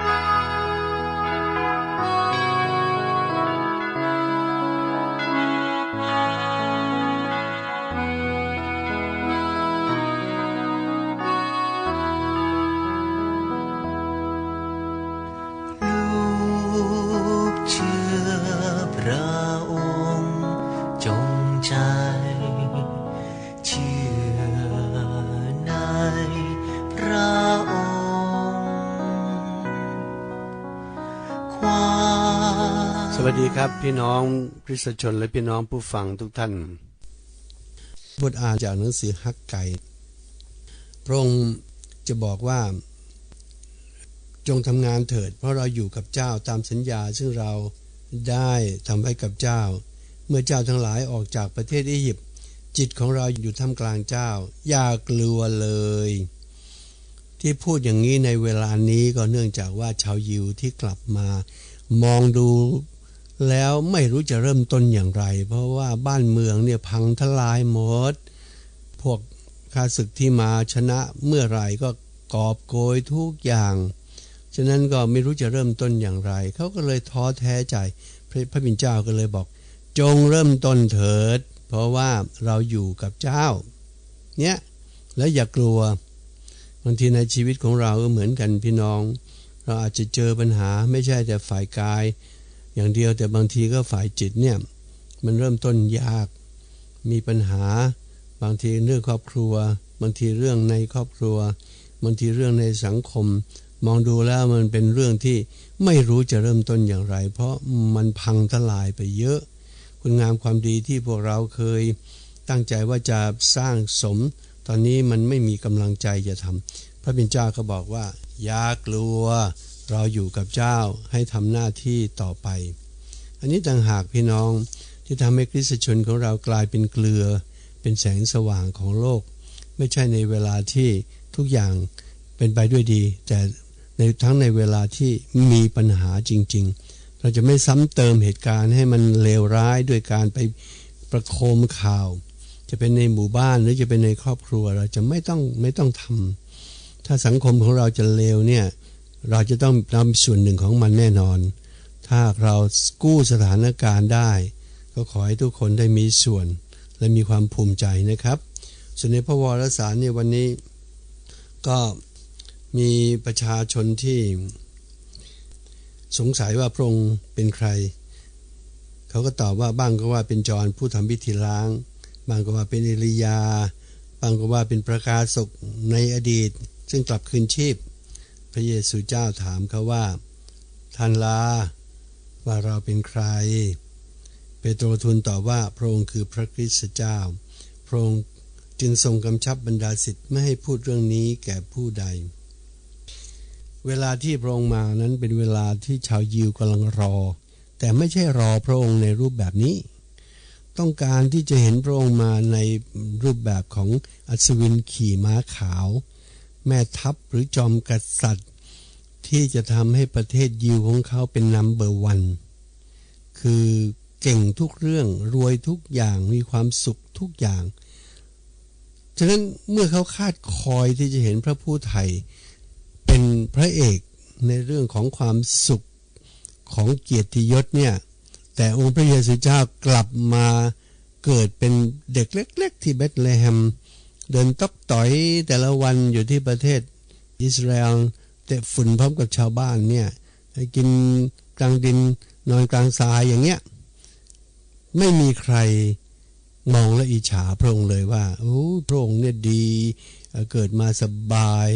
Bye. วัสดีครับพี่น้องคริสตชนและพี่น้องผู้ฟังทุกท่าน บทอ่านจากหนังสือฮักไก่พระองค์จะบอกว่า จงทำงานเถิด เพราะเราอยู่กับเจ้าตามสัญญา ซึ่งเราได้ทำไว้กับเจ้า เมื่อเจ้าทั้งหลายออกจากประเทศอียิปต์จิตของเราอยู่ท่ามกลางเจ้า อย่ากลัวเลย ที่พูดอย่างนี้ในเวลานี้ก็เนื่องจากว่าชาวยิวที่กลับมามองดู แล้วไม่รู้จะเริ่มต้นอย่างไร เพราะว่าบ้านเมืองเนี่ยพังทลายหมด พวกข้าศึกที่มาชนะเมื่อไหร่ก็กอบโกยทุกอย่าง ฉะนั้นก็ไม่รู้จะเริ่มต้นอย่างไร เขาก็เลยท้อแท้ใจ พระพระบิณเจ้าก็เลยบอก จงเริ่มต้นเถิด เพราะว่าเราอยู่กับเจ้า เนี่ยแล้วอย่ากลัว บางทีในชีวิตของเราก็เหมือนกันพี่น้อง เราอาจจะเจอปัญหาไม่ใช่แต่ฝ่ายกาย อย่างเดียวแต่บางทีก็ฝ่ายจิตเนี่ยมันเริ่มต้นยาก มีปัญหา บางทีเรื่องครอบครัว บางทีเรื่องในครอบครัว บางทีเรื่องในสังคม มองดูแล้วมันเป็นเรื่องที่ไม่รู้จะเริ่มต้นอย่างไร เพราะมันพังทลายไปเยอะ คุณงามความดีที่พวกเราเคย ตั้งใจว่าจะสร้างสม ตอนนี้มันไม่มีกำลังใจจะทำพระบิณเจ้าก็บอกว่าอย่ากลัว เราอยู่กับเจ้าให้ทำหน้าที่ต่อไป อันนี้ต่างหากพี่น้องที่ทำให้คริสตชนของเรากลายเป็นเกลือ เป็นแสงสว่างของโลก ไม่ใช่ในเวลาที่ทุกอย่างเป็นไปด้วยดี แต่ในทั้งในเวลาที่มีปัญหาจริง ๆ เราจะไม่ซ้ำเติมเหตุการณ์ให้มันเลวร้ายด้วยการไปประโคมข่าว จะเป็นในหมู่บ้านหรือจะเป็นในครอบครัว เราจะไม่ต้องไม่ต้องทำถ้าสังคมของเราจะเลวเนี่ย เราจะต้องนำส่วนหนึ่งของมันแน่นอน ถ้าเรากู้สถานการณ์ได้ ก็ขอให้ทุกคนได้มีส่วน และมีความภูมิใจนะครับ ส่วนในพระวรสารเนี่ยวันนี้ ก็มีประชาชนที่สงสัยว่าพระองค์เป็นใคร เขาก็ตอบว่าบ้างก็ว่าเป็นจอห์นผู้ทำพิธีล้าง บางก็ว่าเป็นเอลียา บางก็ว่าเป็นประกาศกในอดีต ซึ่งกลับคืนชีพ พระเยซูเจ้าถามเขาว่าท่านลา ว่าเราเป็นใคร เปโตรทูลตอบว่าพระองค์คือพระคริสต์เจ้า พระองค์จึงทรงกำชับบรรดาสิทธิ์ไม่ให้พูดเรื่องนี้แก่ผู้ใด เวลาที่พระองค์มานั้นเป็นเวลาที่ชาวยิวกำลังรอ แต่ไม่ใช่รอพระองค์ในรูปแบบนี้ ต้องการที่จะเห็นพระองค์มาในรูปแบบของอัศวินขี่ม้าขาว แม่ทัพหรือจอมกษัตริย์ ที่จะทำให้ประเทศยิวของเขาเป็นนัมเบอร์วัน คือเก่งทุกเรื่องรวยทุกอย่างมีความสุขทุกอย่าง ฉะนั้นเมื่อเขาคาดคอยที่จะเห็นพระผู้ไทยเป็นพระเอกในเรื่องของความสุขของเกียรติยศเนี่ยแต่องค์พระเยซูเจ้ากลับมาเกิดเป็นเด็กเล็ก ๆ ที่เบธเลเฮม เดินตอกต่อยแต่ละวันอยู่ที่ประเทศอิสราเอลเตะฝุ่นพร้อมกับชาวบ้านเนี่ยกินกลางดินนอนกลางทรายอย่างเงี้ยไม่มีใครมองและอิจฉาพระองค์เลยว่าโอ้พระองค์เนี่ยดีเกิดมาสบาย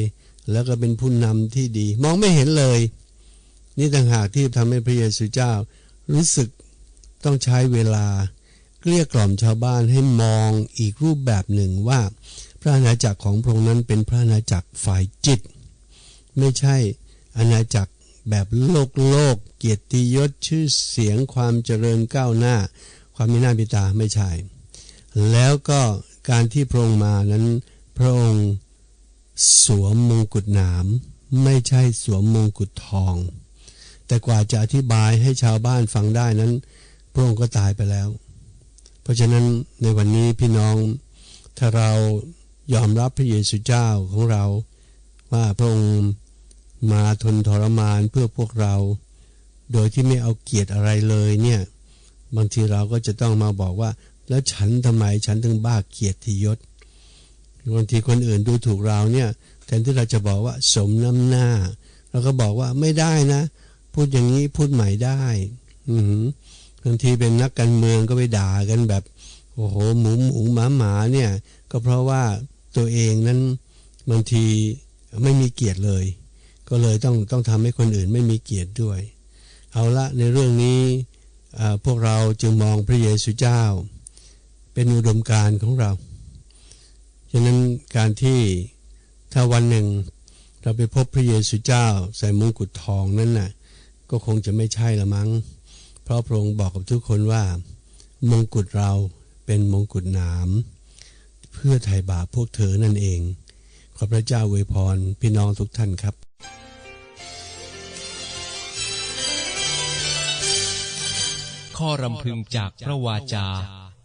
แล้วก็เป็นผู้นำที่ดี มองไม่เห็นเลย นี่ต่างหากที่ทำให้พระเยซูเจ้ารู้สึกต้องใช้เวลา เกลี้ยกล่อมชาวบ้านให้มองอีกรูปแบบหนึ่งว่า พระอาณาจักรของพระองค์นั้นเป็นพระอาณาจักรฝ่ายจิต ไม่ใช่อาณาจักรแบบโลกโลก เกียรติยศชื่อเสียงความเจริญก้าวหน้า ความมีหน้ามีตาไม่ใช่ แล้วก็การที่พระองค์มานั้น พระองค์สวมมงกุฎหนามไม่ใช่สวมมงกุฎทอง แต่กว่าจะอธิบายให้ชาวบ้านฟังได้นั้น พระองค์ก็ตายไปแล้ว เพราะฉะนั้นในวันนี้พี่น้องถ้าเรายอมรับพระเยซูเจ้าของเรา ว่าพระองค์มาทนทรมานเพื่อพวกเรา โดยที่ไม่เอาเกียรติอะไรเลยเนี่ยบางทีเราก็จะต้องมาบอกว่า แล้วฉันทำไมฉันถึงบ้าเกียรติยศบางทีคนอื่นดูถูกเราเนี่ยแทนที่เราจะบอกว่าสมน้ำหน้าเราก็บอกว่าไม่ได้นะ พูดอย่างนี้พูดใหม่ได้ อื บางทีเป็นนักการเมืองก็ไปด่ากันแบบ โอ้โหหมูหมูหมาหมาเนี่ย ก็เพราะว่าตัวเองนั้นบางทีไม่มีเกียรติเลย ก็เลยต้องต้องทำให้คนอื่นไม่มีเกียรติด้วย เอาละในเรื่องนี้พวกเราจึงมองพระเยซูเจ้า เป็นอุดมการณ์ของเรา ฉะนั้นการที่ถ้าวันหนึ่งเราไปพบพระเยซูเจ้า ใส่มงกุฎทองนั่นน่ะก็คงจะไม่ใช่ละมั้ง เพราะพระองค์บอกกับทุกคนว่ามงกุฎเราเป็นมงกุฎหนาม เพื่อไถ่บาปพวกเธอนั่นเอง ขอพระเจ้าอวยพรพี่น้องทุกท่านครับข้อรำพึงจากพระวาจา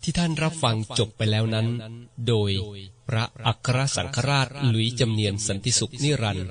ที่ท่านรับฟังจบไปแล้วนั้น โดยพระอัครสังฆราชหลุยจำเนียนสันติสุขนิรันดร์